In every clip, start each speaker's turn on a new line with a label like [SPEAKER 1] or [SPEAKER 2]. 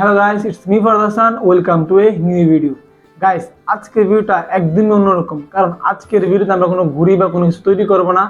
[SPEAKER 1] Hello guys it's me Fardasan welcome to a new video guys আজকের ভিডিওটা একদম অন্যরকম। কারণ আজকের ভিডিওতে আমরা কোনো ঘুরি বা কোনো কিছু তৈরি করব না।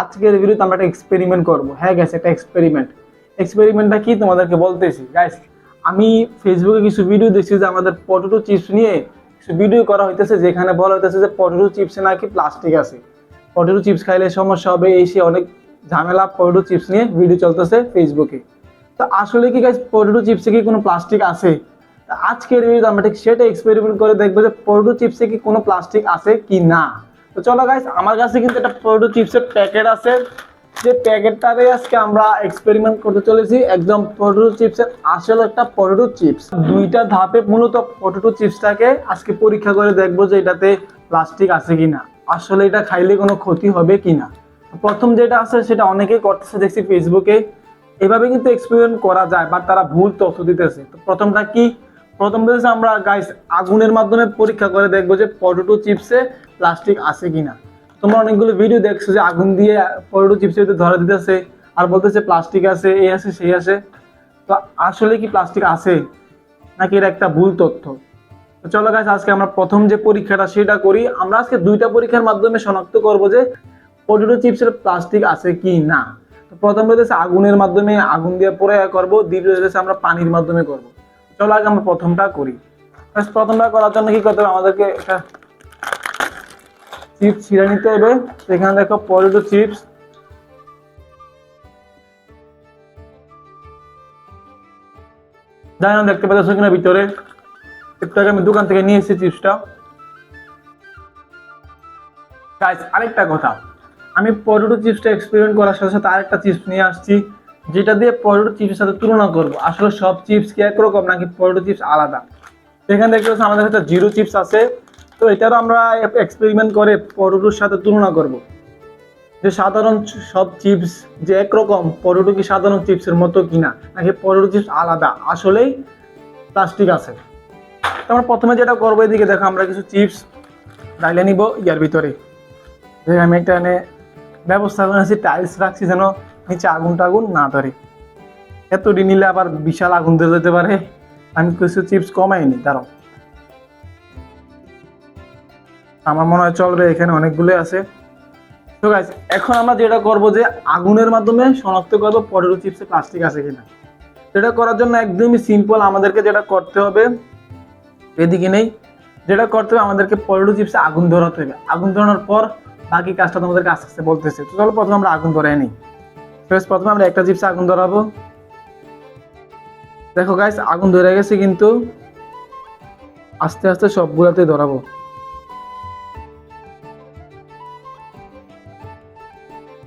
[SPEAKER 1] আজকের ভিডিওতে আমরা একটা এক্সপেরিমেন্ট করব। হ্যাঁ গাইস একটা এক্সপেরিমেন্ট এক্সপেরিমেন্টটা কি তোমাদেরকে বলতেছি? গাইস আমি ফেসবুকে কিছু ভিডিও দেখছি যে আমাদের পটেটো চিপস নিয়ে কিছু ভিডিও করা হইতেছে, যেখানে বলা হইতেছে যে পটেটো চিপসে নাকি প্লাস্টিক আছে। পটেটো চিপস খাইলে সমস্যা হবে, এই সে অনেক ঝামেলা পটেটো চিপস নিয়ে ভিডিও চলতেছে ফেসবুকে তো আসলে কি গাইস পটেটো চিপসে কি কোনো প্লাস্টিক আছে? আজকের ভিডিওতে আমরা ঠিক সেটা এক্সপেরিমেন্ট করে দেখব যে পটেটো চিপসে কি কোনো প্লাস্টিক আছে কি না। তো চলো গাইস আমার কাছে কিন্তু একটা পটেটো চিপসের প্যাকেট আছে। যে প্যাকেটটাতে আজকে আমরা এক্সপেরিমেন্ট করতে চলেছি একদম পটেটো চিপসের আসলে একটা পটেটো চিপস দুইটা ধাপে মূলত পটেটো চিপসটাকে আজকে পরীক্ষা করে দেখব যে এটাতে প্লাস্টিক আছে কিনা আসলে এটা খাইলে কোনো ক্ষতি হবে কিনা প্রথম যেটা আছে সেটা অনেকেই করতেছে, দেখছি ফেসবুকে এভাবে কিন্তু এক্সপেরিমেন্ট করা যায় বাট তারা ভুল তথ্য দিতেছে। তো প্রথমটা কি? প্রথম হচ্ছে আমরা গাইস আগুনের মাধ্যমে পরীক্ষা করে দেখব যে পটেটো চিপসে প্লাস্টিক আছে কিনা। তোমরা অনেকগুলো ভিডিও দেখছ যে আগুন দিয়ে পটেটো চিপসের ভিতরে ধরে দিতেছে, আর বলতেছে প্লাস্টিক আছে এই আছে সেই আছে। তো আসলে কি প্লাস্টিক আছে? নাকি এটা একটা ভুল তথ্য? তো চলো গাইস আজকে আমরা প্রথম যে পরীক্ষাটা সেটা করি। আমরা আজকে দুইটা পরীক্ষার মাধ্যমে শনাক্ত করব যে পটেটো চিপসের প্লাস্টিক আছে কি না প্রথম হচ্ছে আগুনের মাধ্যমে আগুন দিয়ে পরে করব, দ্বিতীয় হচ্ছে আমরা পানির মাধ্যমে করব। চলো আগে আমরা প্রথমটা করি। First প্রথমটা করার জন্য কি করতে হবে? আমাদেরকে একটা চিপস ছিঁড়ে নিতে হবে। সেখানে দেখো পটেটো চিপস জানি না, দেখতে পাচ্ছ কিনা ভিতরে? একটু আগে আমি দোকান থেকে নিয়ে এসেছি চিপসটা আরেকটা কথা। আমি পটেটো চিপসটা এক্সপেরিমেন্ট করার সাথে সাথে আরেকটা চিপস নিয়ে আসছি, যেটা দিয়ে পটেটো চিপসের সাথে তুলনা করব। আসলে সব চিপস কি একরকম নাকি পটেটো চিপস আলাদা? এখানে দেখতে পাচ্ছি আমাদের কাছে জিরো চিপস আছে, তো এটারও আমরা এক্সপেরিমেন্ট করে পটেটোর সাথে তুলনা করব। যে সাধারণ সব চিপস যে একরকম, পটেটো কি সাধারণ চিপসের মতো কিনা, নাকি পটেটো চিপস আলাদা? আসলেই প্লাস্টিক আছে। তো আমরা প্রথমে যেটা করব এদিকে দেখো, আমরা কিছু চিপস ডাইলে নিব ইয়ার ভিতরে। আমি একটা এনে ব্যবস্থা করেছি টাইলস রাখছি যেন নিচে আগুন টাগুন না ধরে। এতটি নিলে আবার বিশাল আগুন ধরে যেতে পারে। আমি কিছু চিপস কমাইনি তারাও আমার মনে হয় চলবে, এখানে অনেকগুলো আছে। তো গাইস এখন আমরা যেটা করব যে আগুনের মাধ্যমে শনাক্ত করব পটেটো চিপসে প্লাস্টিক আছে কিনা। সেটা করার জন্য একদমই সিম্পল আমাদেরকে যেটা করতে হবে, এদিকে নেই। যেটা করতে হবে আমাদেরকে পটেটো চিপসে আগুন ধরাতে হবে। আগুন ধরানোর পর বাকি কাজটা তোমাদেরকে আস্তে আস্তে বলতেছে। তো চলো প্রথমে আমরা আগুন ধরাই নিই। First প্রথমে আমরা একটা চিপসে আগুন ধরাবো। দেখো গাইস আগুন ধরে গেছে কিন্তু আস্তে আস্তে সবগুলাতে ধরাবো।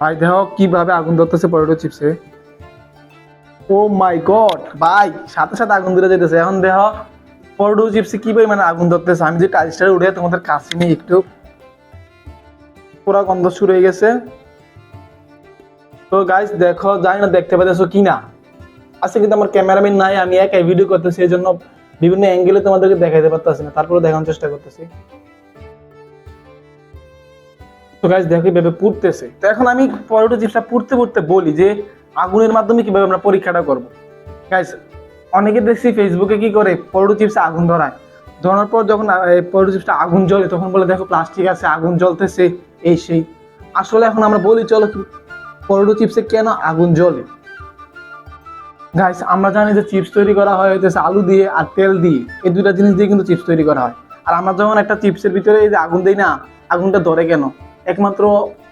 [SPEAKER 1] ভাই, দেখো কীভাবে আগুন ধরতেছে পটেটো চিপসে। ও মাই গড ভাই, সাথে সাথে আগুন ধরে যেতেছে। এখন দেখো, পটেটো চিপসে কি পরিমাণে আগুন ধরতেছে? আমি যে টাইলসটা উঠে তোমাদের কাছে নিয়ে একটু পুরা গন্ধ শুরু হয়ে গেছে। তো গাইস দেখো, জানি না দেখতে পাচ্ছ কি না। আজকে কিন্তু আমার ক্যামেরাম্যান নাই, আমি একাই ভিডিও করতেছি, এই জন্য বিভিন্ন অ্যাঙ্গেলে তোমাদেরকে দেখাইতে পারতেছি না তারপরে দেখানোর চেষ্টা করতেছি। তো গাইস দেখো কীভাবে পুড়তেছে। তো এখন আমি পরোটো চিপসটা পুড়তে পুড়তে বলি যে, আগুনের মাধ্যমে কীভাবে আমরা পরীক্ষাটা করব। গাইস অনেকে দেখছি ফেসবুকে কি করে পরোটো চিপসে আগুন ধরায়। ধরানোর পর যখন পরোটো চিপসটা আগুন জ্বলে, তখন বলে, দেখো প্লাস্টিক আছে, আগুন জ্বলতেছে। এই সেই। আসলে এখন আমরা বলি, চলো কি, পরোটো চিপসে কেন আগুন জ্বলে? গাইস আমরা জানি যে চিপস তৈরি করা হয় হইতেছে আলু দিয়ে আর তেল দিয়ে। এই দুইটা জিনিস দিয়ে কিন্তু চিপস তৈরি করা হয়। আর আমরা যখন একটা চিপসের ভিতরে এই যে আগুন দিই না, আগুনটা ধরে কেন? একমাত্র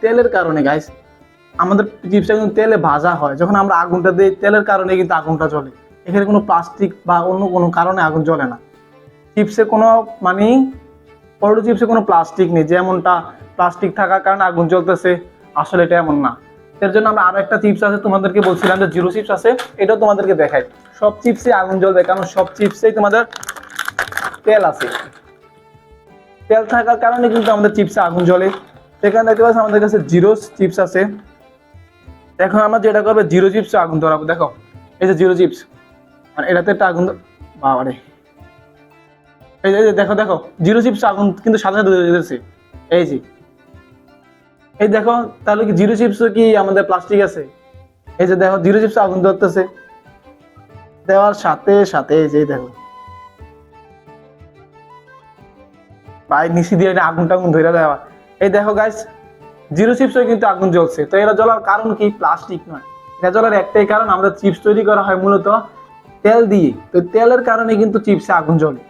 [SPEAKER 1] তেলের কারণে গাইস আমাদের চিপসটা কিন্তু তেলে ভাজা হয়। যখন আমরা আগুনটা দিই, তেলের কারণে কিন্তু আগুনটা জ্বলে। এখানে কোনো প্লাস্টিক বা অন্য কোনো কারণে আগুন জ্বলে না। চিপসে কোনো মানে পরোটো চিপসে কোনো প্লাস্টিক নেই, যেমনটা প্লাস্টিক থাকার কারণে আগুন জ্বলতেছে, আসলে এটা এমন না। এর জন্য আমরা আরও একটা চিপস আছে তোমাদেরকে বলছিলাম যে জিরো চিপস আছে, এটাও তোমাদেরকে দেখাই। সব চিপসে আগুন জ্বলবে, কারণ সব চিপসেই তোমাদের তেল আছে। তেল থাকার কারণে কিন্তু আমাদের চিপসে আগুন জ্বলে। সেখানে দেখতে পাচ্ছি আমাদের কাছে জিরো চিপস আছে। এখন আমরা যেটা করব জিরো চিপসে আগুন ধরাবো, দেখো। এই যে জিরো চিপস আর এটাতে একটা আগুন বাবারে। এই যে দেখো দেখো, জিরো চিপস আগুন কিন্তু সাথে সাথে যেতেছে এই যে, এই দেখো, তাহলে কি জিরো চিপস কি আমাদের প্লাস্টিক আছে? এই যে, দেখো, জিরো চিপস আগুন ধরতেছে। দেওয়ার সাথে সাথে যে দেখো। ভাই, নিচি দিয়ে আগুন টাগুন ধরে দেওয়া। এই দেখো গাইস জিরো চিপসও কিন্তু আগুন জ্বলছে। তো এরা জ্বলার কারণ কি? প্লাস্টিক নয়। এটা জ্বলার একটাই কারণ। আমরা চিপস তৈরি করা হয় মূলত তেল দিয়ে। তো তেলের কারণে কিন্তু চিপসে আগুন জ্বলে।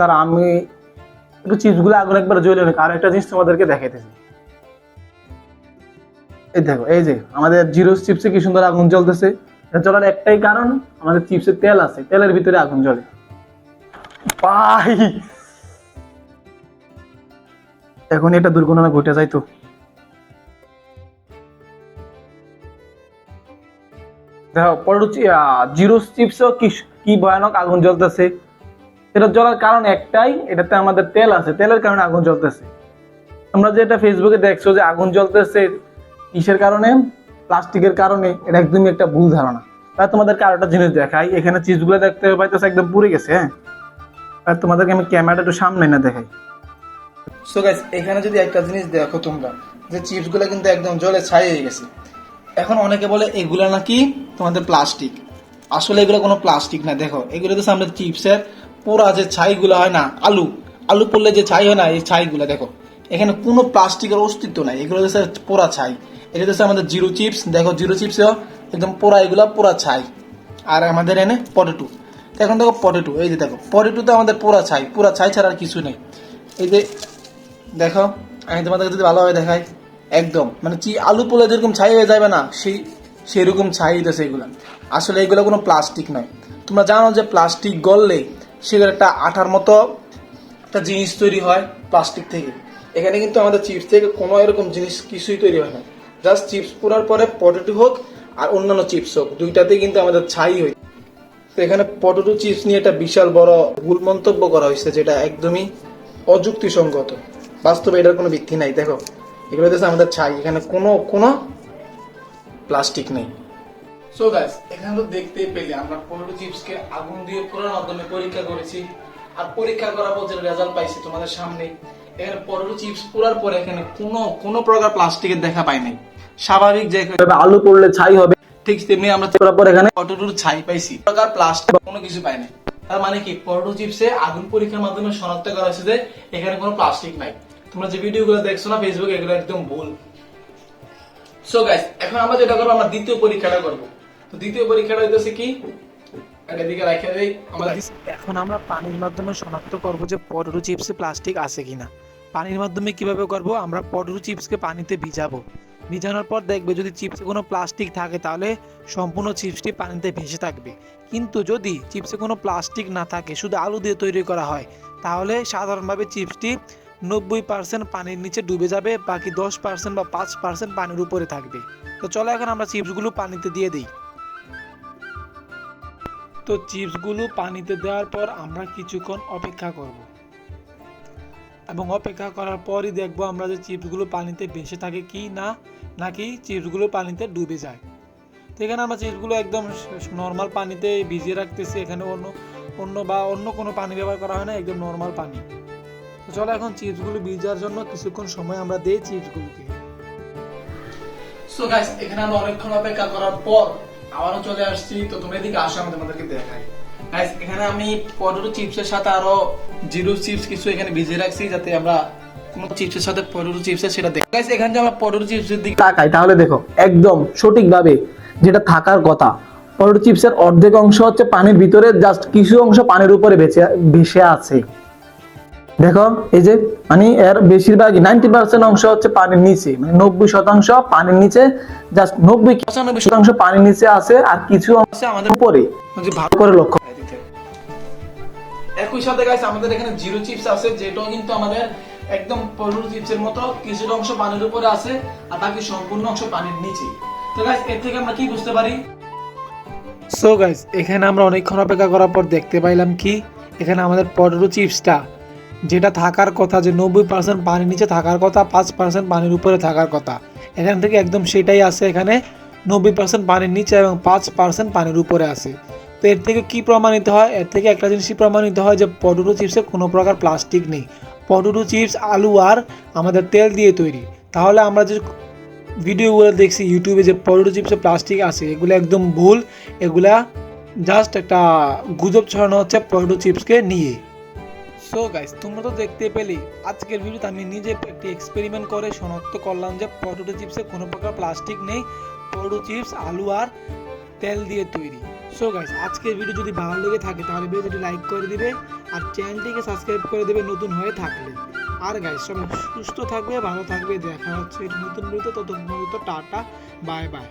[SPEAKER 1] তার আমি একটু চিপসগুলো আগুন একবার জ্বলে নিক আর একটা জিনিস তোমাদেরকে দেখাইতেছি। এই দেখো, এই যে আমাদের জিরো চিপসে কি সুন্দর আগুন জ্বলতেছে? এটা জ্বলার একটাই কারণ, আমাদের চিপসে তেল আছে, তেলের ভিতরে আগুন জ্বলে। ভাই এখন এটা দুর্ঘটনা ঘটে যায় তো। দেখো পরোচি জিরো চিপসও কি কি ভয়ানক আগুন জ্বলতেছে? এটা জ্বলার কারণ একটাই, এটাতে আমাদের তেল আছে। তেলের কারণে আগুন জ্বলতেছে। তোমরা যেটা ফেসবুকে দেখছ যে আগুন জ্বলতেছে কিসের কারণে? প্লাস্টিকের কারণে। এটা একদমই একটা ভুল ধারণা। তাই তোমাদেরকে আরেকটা জিনিস দেখাই। এখানে চিজগুলো দেখতে পাইতেছে একদম পুড়ে গেছে হ্যাঁ? আর তোমাদেরকে আমি ক্যামেরাটা একটু সামনে না দেখাই। সো গাইস এখানে যদি একটা জিনিস দেখো তোমরা, যে চিপসগুলো কিন্তু একদম জলে ছাই হয়ে গেছে। এখন অনেকে বলে, এগুলো নাকি তোমাদের প্লাস্টিক? আসলে এগুলো কোনো প্লাস্টিক না। দেখো, এগুলো তো আমাদের চিপসের পুরা যে ছাইগুলো হয় না, আলু আলু পড়লে যে ছাই হয় না, এই ছাইগুলো দেখো। এখানে কোনো প্লাস্টিকের অস্তিত্ব নাই, এগুলো হচ্ছে পোড়া ছাই। এটা হচ্ছে আমাদের জিরো চিপস, দেখো জিরো চিপসেও একদম পোড়া এগুলো পোড়া ছাই। আর আমাদের এনে পটেটো। এখন দেখো পটেটো, এই যে দেখো পটেটোতে আমাদের পোড়া ছাই পোড়া ছাই ছাড়া আর কিছু নেই। এই যে দেখো, আমি তোমাদেরকে যদি ভালোভাবে দেখাই, একদম মানে কি আলু পোলা যেরকম ছাই হয়ে যাবে না, সেই, সেরকম ছাই দিতেছে এগুলো। আসলে এগুলো কোনো প্লাস্টিক নয়। তোমরা জানো যে প্লাস্টিক গললে সেগুলো একটা আঠার মতো একটা জিনিস তৈরি হয় প্লাস্টিক থেকে। এখানে কিন্তু আমাদের চিপস থেকে কোনো এরকম জিনিস কিছুই তৈরি হয় না। জাস্ট চিপস পুরার পরে পটেটো হোক আর অন্যান্য চিপস হোক দুইটাতে কিন্তু আমাদের ছাই হয় তো এখানে পটেটো চিপস নিয়ে একটা বিশাল বড় ভুল মন্তব্য করা হয়েছে, যেটা একদমই অযুক্তিসঙ্গত। বাস্তবে এটার কোনো ভিত্তি নাই। দেখো, এগুলো হচ্ছে আমাদের ছাই। এখানে কোনো কোনো প্লাস্টিক নেই। সো গাইস এখানে তো দেখতেই পেলে আমরা পটেটো চিপসকে আগুন দিয়ে পুরোর মাধ্যমে পরীক্ষা করেছি। আর পরীক্ষা করার পর রেজাল্ট পাইছি তোমাদের সামনে এখানে পটেটো চিপস পুরার পরে এখানে কোনো কোনো প্রকার প্লাস্টিকের দেখা পাই নাই। স্বাভাবিক যে আলু পড়লে ছাই হবে। ঠিক তেমনি আমরা পর এখানে পটেটোর ছাই পাইছি প্রকার প্লাস্টিক কোনো কিছু পাই নাই। তার মানে কি পটেটো চিপসে আগুন পরীক্ষার মাধ্যমে শনাক্ত করা হয়েছে যে এখানে কোনো প্লাস্টিক নাই। তোমরা যে ভিডিওগুলো দেখছ না ফেসবুকে এগুলো একদম ভুল। সো গাইস এখন আমরা যেটা করব আমরা দ্বিতীয় পরীক্ষাটা করব। তো দ্বিতীয় পরীক্ষাটা হইতেছে কি? এটা দেই। আমাদের
[SPEAKER 2] এখন আমরা পানির মাধ্যমে শনাক্ত করব যে চিপসে প্লাস্টিক আছে কিনা। পানির মাধ্যমে কীভাবে করব? আমরা চিপসকে পানিতে ভিজাবো। ভিজানোর পর দেখবে যদি চিপসে কোনো প্লাস্টিক থাকে, তাহলে সম্পূর্ণ চিপসটি পানিতে ভেসে থাকবে। কিন্তু যদি চিপসে কোনো প্লাস্টিক না থাকে, শুধু আলু দিয়ে তৈরি করা হয়, তাহলে সাধারণভাবে চিপসটি নব্বই পার্সেন্ট পানির নিচে ডুবে যাবে, বাকি দশ পার্সেন্ট বা পাঁচ পার্সেন্ট পানির উপরে থাকবে। তো চলো এখন আমরা চিপসগুলো পানিতে দিয়ে দিই। তো চিপসগুলো পানিতে দেওয়ার পর আমরা কিছুক্ষণ অপেক্ষা করব। এবং অপেক্ষা করার পরই দেখব আমরা যে চিপসগুলো পানিতে ভেসে থাকে কি না, নাকি চিপসগুলো পানিতে ডুবে যায়। তো এখানে আমরা চিপসগুলো একদম নর্মাল পানিতে ভিজিয়ে রাখতেছি। এখানে অন্য অন্য বা অন্য কোনো পানি ব্যবহার করা হয় না, একদম নর্মাল পানি। তো চলো এখন চিপসগুলো ভিজার জন্য কিছুক্ষণ সময় আমরা দিই চিপসগুলোকে।
[SPEAKER 1] সো গাইস এখানে আমরা অনেকক্ষণ অপেক্ষা করার পর আবারও চলে আসছি, তো তোমরা এদিকে আসো, আমি তোমাদেরকে দেখাই। গাইস এখানে আমি পটেটো চিপসের সাথে আরও জিরো চিপস কিছু এখানে ভিজিয়ে রাখছি, যাতে আমরা কোন চিপসের সাথে পটেটো চিপসের সেটা দেখি। গাইস এখানে আমরা পটেটো চিপসের দিকে তাকাই, তাহলে দেখো, একদম সঠিকভাবে যেটা থাকার কথা, পটেটো চিপসের অর্ধেক অংশ হচ্ছে পানির ভিতরে জাস্ট কিছু অংশ পানির উপরে ভেসে ভেসে আছে। দেখো এই যে মানে এর বেশিরভাগই নাইনটি পার্সেন্ট অংশ হচ্ছে পানির নিচে মানে নব্বই শতাংশ পানির নিচে জাস্ট নব্বই পঁচানব্বই শতাংশ পানির নিচে আছে আর কিছু অংশ আমাদের উপরে। ভালো করে লক্ষ্য একই সাথে গাইস আমাদের এখানে জিরো চিপস আছে যেটাও কিন্তু আমাদের একদম পলুর চিপসের মতো কিছুটা অংশ পানির উপরে আছে আর বাকি সম্পূর্ণ অংশ পানির নিচে। তো গাইস এর থেকে আমরা কি বুঝতে পারি?
[SPEAKER 2] সো গাইস এখানে আমরা অনেকক্ষণ অপেক্ষা করার পর দেখতে পাইলাম কি? এখানে আমাদের পটেটো চিপসটা যেটা থাকার কথা, যে নব্বই পার্সেন্ট পানির নিচে থাকার কথা, পাঁচ পার্সেন্ট পানির উপরে থাকার কথা। এখান থেকে একদম সেটাই আছে এখানে, নব্বই পার্সেন্ট পানির নিচে এবং পাঁচ পার্সেন্ট পানির উপরে আছে তো এর থেকে কি প্রমাণিত হয়? এর থেকে একটা জিনিসই প্রমাণিত হয় যে পটেটো চিপসে কোনো প্রকার প্লাস্টিক নেই। পটেটো চিপস, আলু আর আমাদের তেল দিয়ে তৈরি। তাহলে আমরা যে ভিডিওগুলো দেখছি, ইউটিউবে যে পটেটো চিপসে প্লাস্টিক আছে, এগুলো একদম ভুল। এগুলা জাস্ট একটা গুজব ছড়ানো হচ্ছে পটেটো চিপসকে নিয়ে। সো গাইস তোমরা তো দেখতে পেলে, আজকের ভিডিওতে আমি নিজে একটি এক্সপেরিমেন্ট করে শনাক্ত করলাম যে পটেটো চিপসে কোনো প্রকার প্লাস্টিক নেই পটেটো চিপস আলু আর তেল দিয়ে তৈরি। সো গাইস আজকের ভিডিও যদি ভালো লেগে থাকে, তাহলে ভিডিওটি লাইক করে দিবে আর চ্যানেলটিকে সাবস্ক্রাইব করে দেবে নতুন হয়ে থাকলে। আর গাইস সবাই সুস্থ থাকবে, ভালো থাকবে, দেখা হচ্ছে নতুন ভিডিওতে ততক্ষণ টাটা বাই বাই